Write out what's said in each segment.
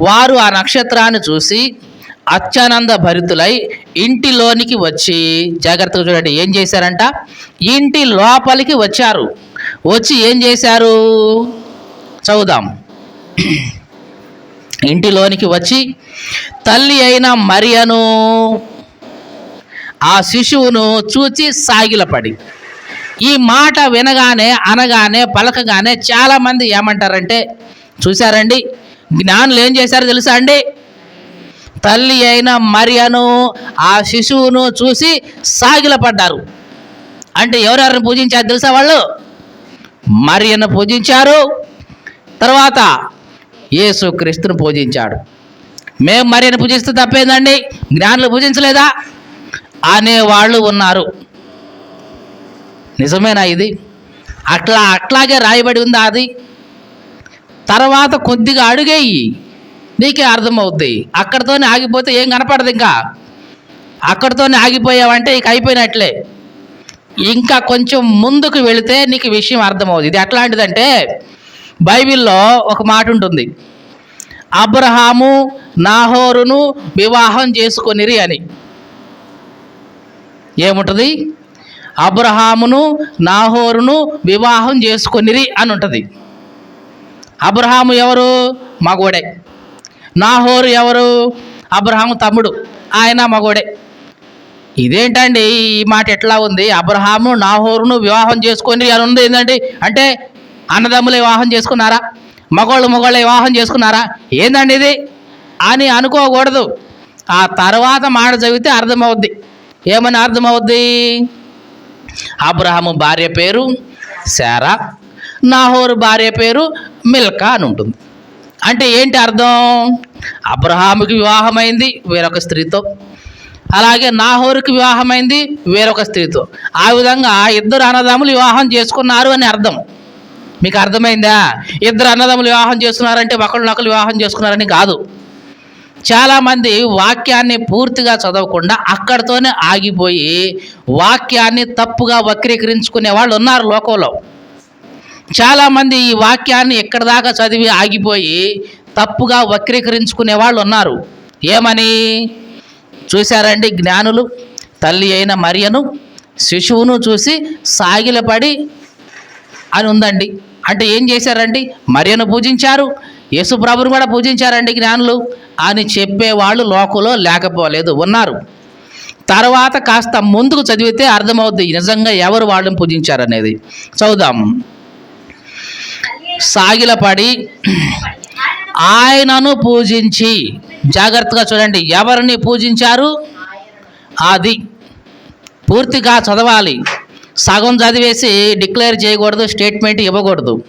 వారు ఆ నక్షత్రాన్ని చూసి అత్యానంద భరితులై ఇంటిలోనికి వచ్చి జాగ్రత్తగా చూడండి ఏం చేశారంట? ఇంటి లోపలికి వచ్చారు. వచ్చి ఏం చేశారు? చదువుదాం. ఇంటిలోనికి వచ్చి తల్లి అయిన మరియను ఆ శిశువును చూచి సాగిలపడి. ఈ మాట వినగానే అనగానే పలకగానే చాలామంది ఏమంటారంటే చూశారండి? జ్ఞానులు ఏం చేశారో తెలుసా అండి? తల్లి అయిన మరియను ఆ శిశువును చూసి సాగిలపడ్డారు అంటే ఎవరెవరిని పూజించారు తెలుసా వాళ్ళు? మరియను పూజించారు. తర్వాత యేసు క్రీస్తుని పూజించాడు. మేము మరియను పూజిస్తే తప్పేందండి? జ్ఞానులు పూజించలేదా? అనేవాళ్ళు ఉన్నారు. నిజమేనా ఇది? అట్లా అట్లాగే రాయబడి ఉందా అది? తర్వాత కొద్దిగా అడుగేయి. నీకే అర్థమవుద్ది. అక్కడితోనే ఆగిపోతే ఏం కనపడదు ఇంకా. అక్కడితోనే ఆగిపోయావంటే ఇక అయిపోయినట్లే. ఇంకా కొంచెం ముందుకు వెళితే నీకు విషయం అర్థమవుతుంది ఇది ఎట్లాంటిదంటే బైబిల్లో ఒక మాట ఉంటుంది. అబ్రహాము నాహోరును వివాహం చేసుకొనిరి అని. ఏముంటుంది? అబ్రహామును నాహోరును వివాహం చేసుకొనిరి అని ఉంటుంది. అబ్రహాము ఎవరు? మగోడే. నాహోరు ఎవరు? అబ్రహాము తమ్ముడు. ఆయన మగోడే. ఇదేంటండి? ఈ మాట ఎట్లా ఉంది? అబ్రహాము నాహోరును వివాహం చేసుకొని అని ఉంది ఏంటండి అంటే అన్నదమ్ములు వివాహం చేసుకున్నారా? మగోళ్ళు మగోళ్ళు వివాహం చేసుకున్నారా? ఏందండి ఇది? అని అనుకోకూడదు. ఆ తర్వాత మాట చదివితే అర్థమవుద్ది. ఏమని అర్థమవుద్ది? అబ్రహాము భార్య పేరు శారా. నాహోరు భార్య పేరు మిల్కా అని ఉంటుంది. అంటే ఏంటి అర్థం? అబ్రహాముకి వివాహమైంది వేరొక స్త్రీతో. అలాగే నాహోరుకి వివాహమైంది వేరొక స్త్రీతో. ఆ విధంగా ఇద్దరు అన్నదమ్ములు వివాహం చేసుకున్నారు అని అర్థం. మీకు అర్థమైందా? ఇద్దరు అన్నదమ్ములు వివాహం చేస్తున్నారంటే ఒకళ్ళు వివాహం చేసుకున్నారని కాదు. చాలామంది వాక్యాన్ని పూర్తిగా చదవకుండా అక్కడితోనే ఆగిపోయి వాక్యాన్ని తప్పుగా వక్రీకరించుకునే వాళ్ళు ఉన్నారు లోకంలో. చాలామంది ఈ వాక్యాన్ని ఎక్కడి దాకా చదివి ఆగిపోయి తప్పుగా వక్రీకరించుకునే వాళ్ళు ఉన్నారు. ఏమని? చూశారండి జ్ఞానులు తల్లి అయిన మరియను శిశువును చూసి సాగిలపడి అని ఉందండి. అంటే ఏం చేశారండి? మరియను పూజించారు యేసుప్రభుని కూడా పూజించారండి జ్ఞానులు. అని చెప్పేవాళ్ళు లోకంలో లేకపోలేదు ఉన్నారు. తర్వాత కాస్త ముందుకు చదివితే అర్థమవుద్ది నిజంగా ఎవరు వాళ్ళని పూజించారనేది. చదువుదాం. సాగిలపడి ఆయనను పూజించి. జాగ్రత్తగా చూడండి ఎవరిని పూజించారు? అది పూర్తిగా చదవాలి. సగం చదివేసి డిక్లేర్ చేయకూడదు స్టేట్మెంట్ ఇవ్వకూడదు.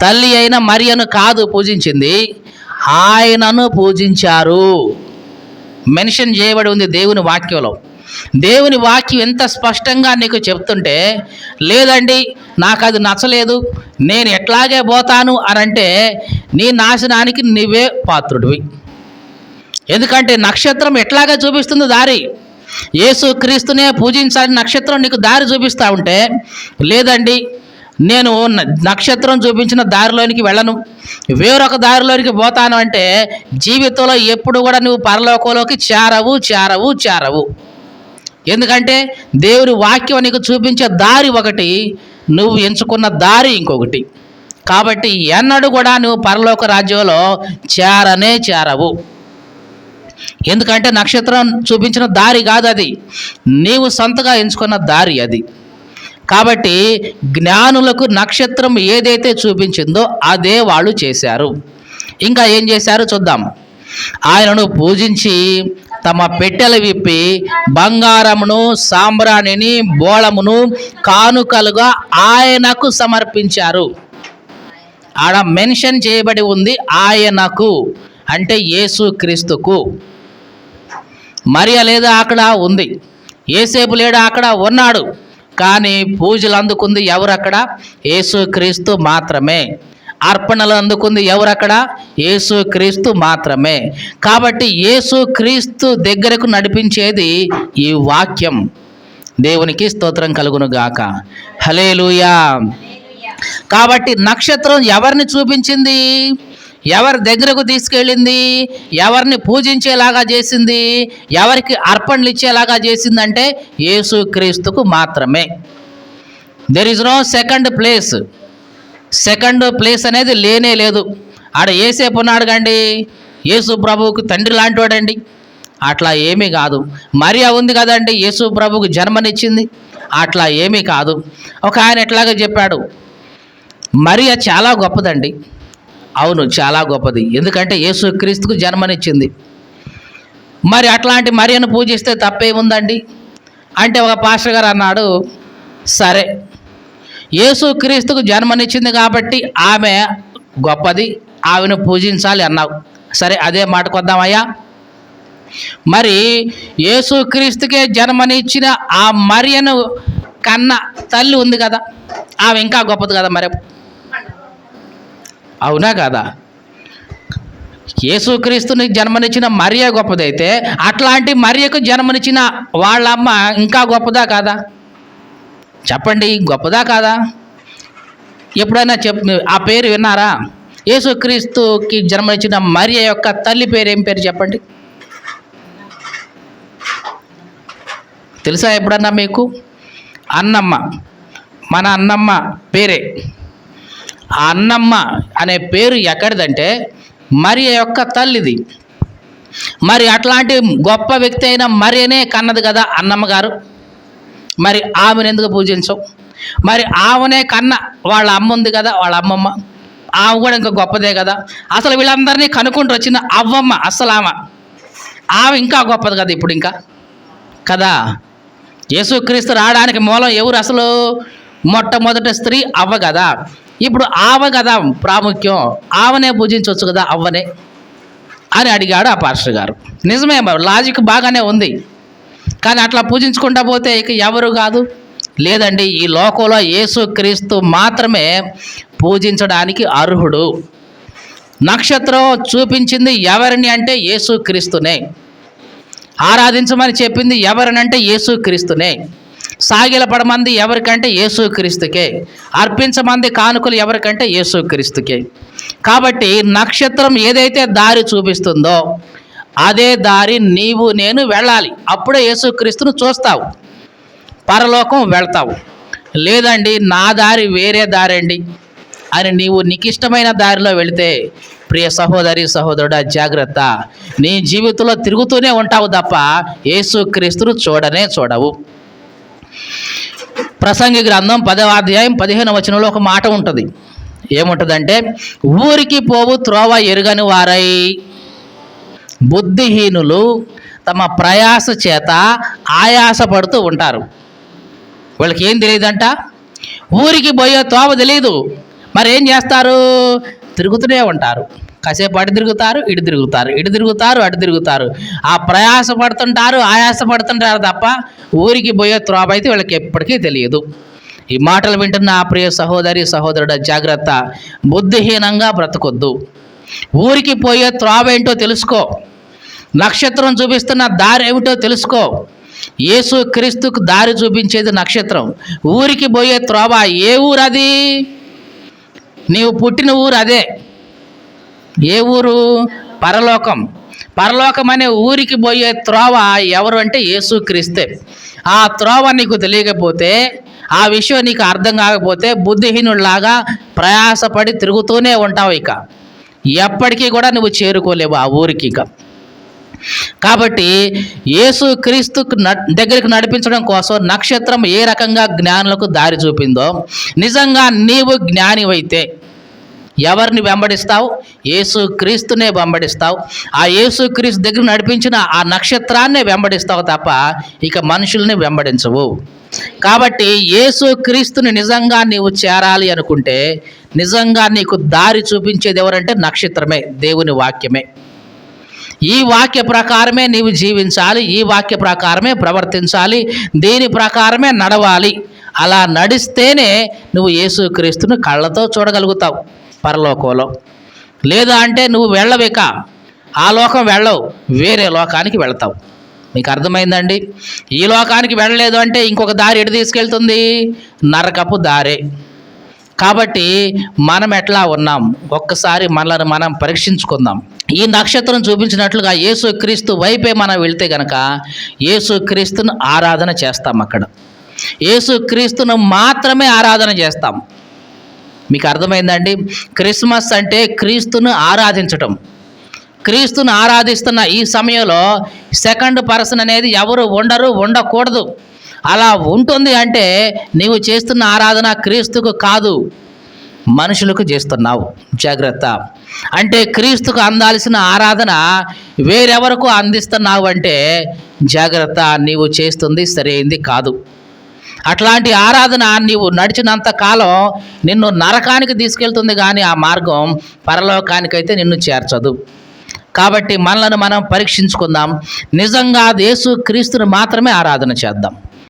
తల్లి అయిన మరియను కాదు పూజించింది ఆయనను పూజించారు. మెన్షన్ చేయబడి ఉంది దేవుని వాక్యంలో. దేవుని వాక్యం ఎంత స్పష్టంగా నీకు చెప్తుంటే లేదండి నాకు అది నచ్చలేదు నేను ఎట్లాగే పోతాను అని అంటే నీ నాశనానికి నువ్వే పాత్రుడివి. ఎందుకంటే నక్షత్రం ఎట్లాగా చూపిస్తుంది దారి? యేసు క్రీస్తునే పూజించాలని నక్షత్రం నీకు దారి చూపిస్తూ ఉంటే లేదండి నేను నక్షత్రం చూపించిన దారిలోనికి వెళ్ళను. వేరొక దారిలోనికి పోతాను అంటే జీవితంలో ఎప్పుడు కూడా నువ్వు పరలోకంలోకి చేరవు చేరవు చేరవు. ఎందుకంటే దేవుని వాక్యం నీకు చూపించే దారి ఒకటి నువ్వు ఎంచుకున్న దారి ఇంకొకటి. కాబట్టి ఎన్నడూ కూడా నువ్వు పరలోక రాజ్యంలో చేరనే చేరవు. ఎందుకంటే నక్షత్రం చూపించిన దారి కాదు అది. నీవు సొంతగా ఎంచుకున్న దారి అది. కాబట్టి జ్ఞానులకు నక్షత్రం ఏదైతే చూపించిందో అదే వాళ్ళు చేశారు. ఇంకా ఏం చేశారు చూద్దాం. ఆయనను పూజించి తమ పెట్టెలు విప్పి బంగారమును సాంబ్రాణిని బోళమును కానుకలుగా ఆయనకు సమర్పించారు. ఆడ మెన్షన్ చేయబడి ఉంది ఆయనకు అంటే యేసు క్రీస్తుకు. మరియ లేదా అక్కడ ఉంది. ఏసేపు లేడా అక్కడ ఉన్నాడు. కానీ పూజలు అందుకుంది ఎవరక్కడ? అక్కడ యేసు క్రీస్తు మాత్రమే. అర్పణలు అందుకుంది ఎవరు అక్కడ యేసు క్రీస్తు మాత్రమే. కాబట్టి యేసు క్రీస్తు దగ్గరకు నడిపించేది ఈ వాక్యం. దేవునికి స్తోత్రం కలుగును గాక. హలేలుయా కాబట్టి నక్షత్రం ఎవరిని చూపించింది? ఎవరి దగ్గరకు తీసుకెళ్ళింది? ఎవరిని పూజించేలాగా చేసింది? ఎవరికి అర్పణలు ఇచ్చేలాగా చేసిందంటే యేసుక్రీస్తుకు మాత్రమే. There is no second place second place అనేది లేనే లేదు. ఆడ ఏసేపు ఉన్నాడు కండి. యేసు ప్రభువుకు తండ్రి లాంటివాడండి. అట్లా ఏమీ కాదు. మరియా ఉంది కదండి. యేసు ప్రభుకు జన్మనిచ్చింది. అట్లా ఏమీ కాదు. ఒక ఆయన ఎట్లాగో చెప్పాడు. మరియా చాలా గొప్పదండి. అవును చాలా గొప్పది. ఎందుకంటే యేసు క్రీస్తుకు జన్మనిచ్చింది. మరి అట్లాంటి మరియను పూజిస్తే తప్పేముందండి? అంటే ఒక పాస్టర్ గారు అన్నాడు సరే యేసుక్రీస్తుకు జన్మనిచ్చింది కాబట్టి ఆమె గొప్పది ఆమెను పూజించాలి అన్నావు. సరే అదే మాట కొద్దామయ్యా మరి యేసుక్రీస్తుకే జన్మనిచ్చిన ఆ మరియను కన్న తల్లి ఉంది కదా ఆమె ఇంకా గొప్పది కదా మరి? అవునా కదా? యేసుక్రీస్తుని జన్మనిచ్చిన మరియ గొప్పదైతే అట్లాంటి మరియకు జన్మనిచ్చిన వాళ్ళమ్మ ఇంకా గొప్పదా కాదా? చెప్పండి గొప్పదా కాదా? ఎప్పుడైనా చెప్ ఆ పేరు విన్నారా? యేసుక్రీస్తుకి జన్మనిచ్చిన మరియ యొక్క తల్లి పేరు ఏం పేరు చెప్పండి? తెలుసా ఎప్పుడన్నా మీకు? అన్నమ్మ మన అన్నమ్మ పేరే. ఆ అన్నమ్మ అనే పేరు ఎక్కడిదంటే మరి యొక్క తల్లిది. మరి అట్లాంటి గొప్ప వ్యక్తి అయిన మరియనే కన్నది కదా అన్నమ్మ గారు? మరి ఆమెను ఎందుకు పూజించవు మరి ఆమెనే కన్న వాళ్ళ అమ్మ ఉంది కదా వాళ్ళ అమ్మమ్మ. ఆమె కూడా ఇంకా గొప్పదే కదా. అసలు వీళ్ళందరినీ కనుక్కుంటూ వచ్చిన అవ్వమ్మ అసలు ఆమె. ఆమె ఇంకా గొప్పది కదా ఇప్పుడు ఇంకా. కదా? యేసుక్రీస్తు రావడానికి మూలం ఎవరు అసలు? మొట్టమొదటి స్త్రీ అవ్వ కదా. ఇప్పుడు ఆవ కదా ప్రాముఖ్యం. ఆవనే పూజించవచ్చు కదా అవ్వనే అని అడిగాడు ఆ పాస్టర్ గారు. నిజమే లాజిక్ బాగానే ఉంది. కానీ అట్లా పూజించుకుంటా పోతే ఇక ఎవరు కాదు? లేదండి ఈ లోకంలో యేసుక్రీస్తు మాత్రమే పూజించడానికి అర్హుడు. నక్షత్రం చూపించింది ఎవరిని అంటే యేసుక్రీస్తునే ఆరాధించమని చెప్పింది ఎవరినంటే యేసుక్రీస్తునే సాగిలపడమంది ఎవరికంటే యేసుక్రీస్తుకే అర్పించమంది కానుకలు ఎవరికంటే యేసుక్రీస్తుకే కాబట్టి నక్షత్రం ఏదైతే దారి చూపిస్తుందో అదే దారి నీవు నేను వెళ్ళాలి. అప్పుడే యేసుక్రీస్తును చూస్తావు. పరలోకం వెళ్తావు. లేదండి నా దారి వేరే దారి అండి అని నీవు నీకిష్టమైన దారిలో వెళితే ప్రియ సహోదరి సహోదరుడా జాగ్రత్త. నీ జీవితంలో తిరుగుతూనే ఉంటావు తప్ప యేసుక్రీస్తును చూడనే చూడవు. ప్రసంగి గ్రంథం పదవ అధ్యాయం పదిహేను వచనంలో ఒక మాట ఉంటుంది. ఏముంటుందంటే ఊరికి పోవు త్రోవ ఎరుగని వారై. బుద్ధిహీనులు తమ ప్రయాస చేత ఆయాసపడుతూ ఉంటారు. వాళ్ళకి ఏం తెలియదంట? ఊరికి పోయే తోవ తెలియదు మరి ఏం చేస్తారు? తిరుగుతూనే ఉంటారు. కాసేపు అటు తిరుగుతారు ఇటు తిరుగుతారు ఇటు తిరుగుతారు అటు తిరుగుతారు. ఆ ప్రయాస పడుతుంటారు ఆయాస పడుతుంటారు తప్ప ఊరికి పోయే త్రోవ అయితే వీళ్ళకి ఎప్పటికీ తెలియదు. ఈ మాటలు వింటున్న ఆ ప్రియ సహోదరి సహోదరుడ జాగ్రత్త. బుద్ధిహీనంగా బ్రతకొద్దు. ఊరికి పోయే త్రోవ ఏంటో తెలుసుకో. నక్షత్రం చూపిస్తున్న దారి ఏమిటో తెలుసుకో. యేసు క్రీస్తుకు దారి చూపించేది నక్షత్రం. ఊరికి పోయే త్రోవ ఏ ఊరు అది? నీవు పుట్టిన ఊరు అదే. ఏ ఊరు? పరలోకం. పరలోకం అనే ఊరికి పోయే త్రోవ ఎవరు అంటే యేసు క్రీస్తే. ఆ త్రోవ నీకు తెలియకపోతే ఆ విషయం నీకు అర్థం కాకపోతే బుద్ధిహీనుడిలాగా ప్రయాసపడి తిరుగుతూనే ఉంటావు ఇక. ఎప్పటికీ కూడా నువ్వు చేరుకోలేవు ఆ ఊరికి ఇక. కాబట్టి యేసు క్రీస్తు దగ్గరికి నడిపించడం కోసం నక్షత్రం ఏ రకంగా జ్ఞానులకు దారి చూపిందో నిజంగా నీవు జ్ఞానివైతే ఎవరిని వెంబడిస్తావు? యేసు క్రీస్తునే వెంబడిస్తావు. ఆ యేసు క్రీస్తు దగ్గర నడిపించిన ఆ నక్షత్రాన్నే వెంబడిస్తావు తప్ప ఇక మనుషుల్ని వెంబడించవు. కాబట్టి యేసు క్రీస్తుని నిజంగా నీవు చేరాలి అనుకుంటే నిజంగా నీకు దారి చూపించేది ఎవరంటే నక్షత్రమే దేవుని వాక్యమే. ఈ వాక్య ప్రకారమే నీవు జీవించాలి ఈ వాక్య ప్రకారమే ప్రవర్తించాలి దీని ప్రకారమే నడవాలి. అలా నడిస్తేనే నువ్వు యేసుక్రీస్తును కళ్ళతో చూడగలుగుతావు పరలోకంలో. లేదా అంటే నువ్వు వెళ్ళవిక ఆ లోకం వెళ్ళవు వేరే లోకానికి వెళ్తావు. మీకు అర్థమైందండి? ఈ లోకానికి వెళ్ళలేదు అంటే ఇంకొక దారి ఎటు తీసుకెళ్తుంది? నరకపు దారే. కాబట్టి మనం ఎట్లా ఉన్నాం? ఒక్కసారి మనల్ని మనం పరీక్షించుకుందాం. ఈ నక్షత్రం చూపించినట్లుగా యేసుక్రీస్తు వైపే మనం వెళ్తే గనక యేసుక్రీస్తును ఆరాధన చేస్తాం అక్కడ. యేసుక్రీస్తును మాత్రమే ఆరాధన చేస్తాం. మీకు అర్థమైందండి? క్రిస్మస్ అంటే క్రీస్తును ఆరాధించటం. క్రీస్తును ఆరాధిస్తున్న ఈ సమయంలో సెకండ్ పర్సన్ అనేది ఎవరు ఉండరు ఉండకూడదు. అలా ఉంటుంది అంటే నీవు చేస్తున్న ఆరాధన క్రీస్తుకు కాదు మనుషులకు చేస్తున్నావు. జాగ్రత్త. అంటే క్రీస్తుకు అందాల్సిన ఆరాధన వేరెవరకు అందిస్తున్నావు అంటే జాగ్రత్త నీవు చేస్తుంది సరైంది కాదు. అట్లాంటి ఆరాధన నీవు నడిచినంత కాలం నిన్ను నరకానికి తీసుకెళ్తుంది కానీ ఆ మార్గం పరలోకానికైతే నిన్ను చేర్చదు. కాబట్టి మనలను మనం పరీక్షించుకుందాం. నిజంగా యేసు క్రీస్తుని మాత్రమే ఆరాధన చేద్దాం.